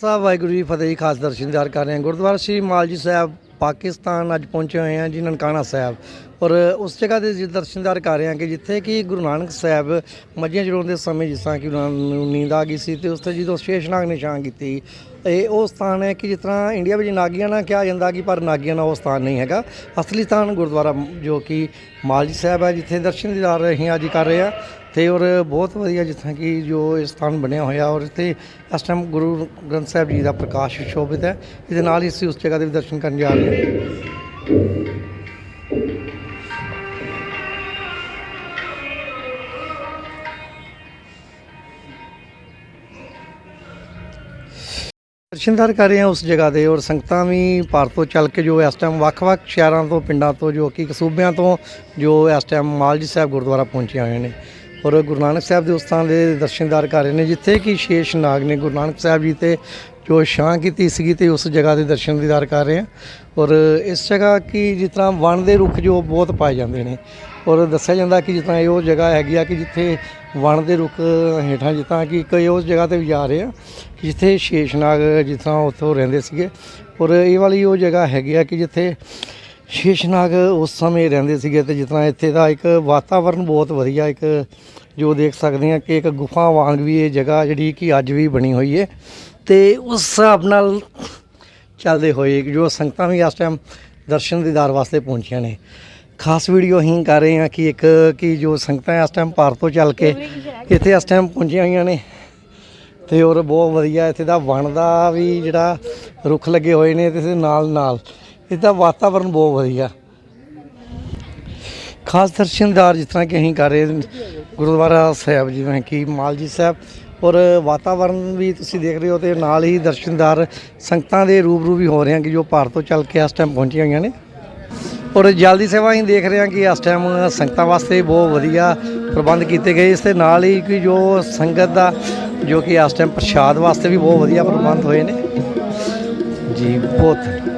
ਸਾਹਿਬ, ਵਾਹਿਗੁਰੂ ਜੀ ਫਤਿਹ ਜੀ, ਖਾਸ ਦਰਸ਼ਨਦਾਰ ਕਰ ਰਹੇ ਹਾਂ। ਗੁਰਦੁਆਰਾ ਸ੍ਰੀ ਮਾਲਜੀ ਸਾਹਿਬ, ਪਾਕਿਸਤਾਨ ਅੱਜ ਪਹੁੰਚੇ ਹੋਏ ਹਾਂ ਜੀ, ਨਨਕਾਣਾ ਸਾਹਿਬ। ਔਰ ਉਸ ਜਗ੍ਹਾ ਦੇ ਜੀ ਦਰਸ਼ਨਦਾਰ ਕਰ ਰਹੇ ਹਾਂ ਕਿ ਜਿੱਥੇ ਕਿ ਗੁਰੂ ਨਾਨਕ ਸਾਹਿਬ ਮੱਝੀਆਂ ਚਰਾਉਂਦੇ ਸਮੇਂ, ਜਿਸ ਤਰ੍ਹਾਂ ਕਿ ਉਹਨਾਂ ਨੂੰ ਨੀਂਦ ਆ ਗਈ ਸੀ ਤੇ ਉਸ ਤੇ ਜਦੋਂ ਸ਼ੇਸ਼ਨਾਗ ਨੇ ਛਾਂ ਕੀਤੀ ਇਹ ਉਹ ਸਥਾਨ ਹੈ ਕਿ ਜਿਸ ਤਰ੍ਹਾਂ ਇੰਡੀਆ ਵਿੱਚ ਨਾਗੀਆਂ ਨਾਲ ਕਿਹਾ ਜਾਂਦਾ ਕਿ ਪਰ ਨਾਗੀਆਂ ਨਾਲ ਉਹ ਸਥਾਨ ਨਹੀਂ ਹੈਗਾ। ਅਸਲੀ ਸਥਾਨ ਗੁਰਦੁਆਰਾ, ਜੋ ਕਿ ਮਾਲਜੀ ਸਾਹਿਬ ਹੈ, ਜਿੱਥੇ ਦਰਸ਼ਨ ਦੀਦਾਰ ਅਸੀਂ ਅੱਜ ਕਰ ਰਹੇ ਹਾਂ। ਤੇ ਔਰ ਬਹੁਤ ਵਧੀਆ ਜਿਸ ਕਿ ਜੋ ਇਹ ਸਥਾਨ ਬਣਿਆ ਹੋਇਆ ਔਰ ਇੱਥੇ ਇਸ ਟਾਈਮ ਗੁਰੂ ਗ੍ਰੰਥ ਸਾਹਿਬ ਜੀ ਦਾ ਪ੍ਰਕਾਸ਼ ਸ਼ੋਭਿਤ ਹੈ। ਇਹਦੇ ਨਾਲ ਹੀ ਅਸੀਂ ਉਸ ਜਗ੍ਹਾ ਦੇ ਵੀ ਦਰਸ਼ਨ ਕਰਨ ਜਾ ਰਹੇ ਹਾਂ। ਦਰਸ਼ਨਦਾਰ ਕਰ ਰਹੇ ਹਾਂ ਉਸ ਜਗ੍ਹਾ ਦੇ ਔਰ ਸੰਗਤਾਂ ਵੀ ਭਾਰਤ ਤੋਂ ਚੱਲ ਕੇ ਜੋ ਇਸ ਟਾਈਮ ਵੱਖ-ਵੱਖ ਸ਼ਹਿਰਾਂ ਤੋਂ, ਪਿੰਡਾਂ ਤੋਂ, ਜੋ ਕਿ ਸੂਬਿਆਂ ਤੋਂ ਜੋ ਇਸ ਟਾਈਮ ਮਾਲਜੀ ਸਾਹਿਬ ਗੁਰਦੁਆਰਾ ਪਹੁੰਚੇ ਹੋਏ ਨੇ। ਔਰ ਗੁਰੂ ਨਾਨਕ ਸਾਹਿਬ ਦੇ ਉਸਤਾਨ ਦੇ ਦਰਸ਼ਨਦਾਰ ਕਰ ਰਹੇ ਨੇ ਜਿੱਥੇ ਕਿ ਸ਼ੇਸ਼ ਨਾਗ ਨੇ ਗੁਰੂ ਨਾਨਕ ਸਾਹਿਬ ਜੀ ਤੇ ਜੋ ਛਾਂ ਕੀਤੀ ਸੀਗੀ ਤੇ ਉਸ ਜਗ੍ਹਾ ਦੇ ਦਰਸ਼ਨ ਦੀਦਾਰ ਕਰ ਰਹੇ ਹਾਂ ਔਰ ਇਸ ਜਗ੍ਹਾ ਕੀ ਜਿਸ ਤਰ੍ਹਾਂ ਵਣ ਦੇ ਰੁੱਖ ਜੋ ਬਹੁਤ ਪਾਏ ਜਾਂਦੇ ਨੇ। ਔਰ ਦੱਸਿਆ ਜਾਂਦਾ ਕਿ ਜਿਸ ਤਰ੍ਹਾਂ ਇਹ ਉਹ ਜਗ੍ਹਾ ਹੈਗੀ ਆ ਕਿ ਜਿੱਥੇ ਵਣ ਦੇ ਰੁੱਖ ਹੇਠਾਂ ਜਿਸ ਤਰ੍ਹਾਂ ਕਿ ਕਈ ਉਸ ਜਗ੍ਹਾ ਤੇ ਵੀ ਜਾ ਰਹੇ ਆ ਕਿ ਜਿੱਥੇ ਸ਼ੇਸ਼ਨਾਗ ਜਿਸ ਤਰ੍ਹਾਂ ਉੱਥੋਂ ਰਹਿੰਦੇ ਸੀਗੇ। ਔਰ ਇਹ ਵਾਲੀ ਉਹ ਜਗ੍ਹਾ ਹੈਗੀ ਆ ਕਿ ਜਿੱਥੇ ਸ਼ੇਸ਼ਨਾਗ ਉਸ ਸਮੇਂ ਰਹਿੰਦੇ ਸੀਗੇ ਤੇ ਜਿਸ ਤਰ੍ਹਾਂ ਇੱਥੇ ਦਾ ਇੱਕ ਵਾਤਾਵਰਨ ਬਹੁਤ ਵਧੀਆ, ਇੱਕ ਜੋ ਦੇਖ ਸਕਦੇ ਆ ਕਿ ਇੱਕ ਗੁਫਾ ਵਾਂਗ ਵੀ ਇਹ ਜਗ੍ਹਾ ਜਿਹੜੀ ਕਿ ਅੱਜ ਵੀ ਬਣੀ ਹੋਈ ਹੈ। ਤੇ ਉਸ ਹਿਸਾਬ ਨਾਲ ਚੱਲਦੇ ਹੋਏ ਜੋ ਸੰਗਤਾਂ ਵੀ ਇਸ ਟਾਈਮ ਦਰਸ਼ਨ ਦੀਦਾਰ ਵਾਸਤੇ ਪਹੁੰਚੀਆਂ ਨੇ। ਖਾਸ ਵੀਡੀਓ ਅਸੀਂ ਕਰ ਰਹੇ ਹਾਂ ਕਿ ਇੱਕ ਕਿ ਜੋ ਸੰਗਤਾਂ ਇਸ ਟਾਈਮ ਭਾਰਤ ਤੋਂ ਚੱਲ ਕੇ ਇੱਥੇ ਇਸ ਟਾਈਮ ਪਹੁੰਚੀਆਂ ਹੋਈਆਂ ਨੇ। ਤੇ ਔਰ ਬਹੁਤ ਵਧੀਆ ਇੱਥੇ ਦਾ ਵਣ ਦਾ ਵੀ ਜਿਹੜਾ ਰੁੱਖ ਲੱਗੇ ਹੋਏ ਨੇ ਤੇ ਨਾਲ ਨਾਲ ਇਹਦਾ ਵਾਤਾਵਰਨ ਬਹੁਤ ਵਧੀਆ। ਖਾਸ ਦਰਸ਼ਨਦਾਰ ਜਿਸ ਤਰ੍ਹਾਂ ਕਿ ਅਸੀਂ ਕਰ ਰਹੇ ਗੁਰਦੁਆਰਾ ਸਾਹਿਬ ਜਿਵੇਂ ਕਿ ਮਾਲਜੀ ਸਾਹਿਬ। ਔਰ ਵਾਤਾਵਰਨ ਵੀ ਤੁਸੀਂ ਦੇਖ ਰਹੇ ਹੋ ਤੇ ਨਾਲ ਹੀ ਦਰਸ਼ਨਦਾਰ ਸੰਗਤਾਂ ਦੇ ਰੂਬਰੂ ਵੀ ਹੋ ਰਹੇ ਹਾਂ ਕਿ ਜੋ ਭਾਰਤ ਤੋਂ ਚੱਲ ਕੇ ਇਸ ਟਾਈਮ ਪਹੁੰਚੀਆਂ ਹੋਈਆਂ ਨੇ। ਔਰ ਜਲਦੀ ਸੇਵਾ ਅਸੀਂ ਦੇਖ ਰਹੇ ਹਾਂ ਕਿ ਇਸ ਟਾਈਮ ਸੰਗਤਾਂ ਵਾਸਤੇ ਬਹੁਤ ਵਧੀਆ ਪ੍ਰਬੰਧ ਕੀਤੇ ਗਏ। ਇਸ ਦੇ ਨਾਲ ਹੀ ਕਿ ਜੋ ਸੰਗਤ ਦਾ, ਜੋ ਕਿ ਇਸ ਟਾਈਮ ਪ੍ਰਸ਼ਾਦ ਵਾਸਤੇ ਵੀ ਬਹੁਤ ਵਧੀਆ ਪ੍ਰਬੰਧ ਹੋਏ ਨੇ। ਜੀ, ਬਹੁਤ।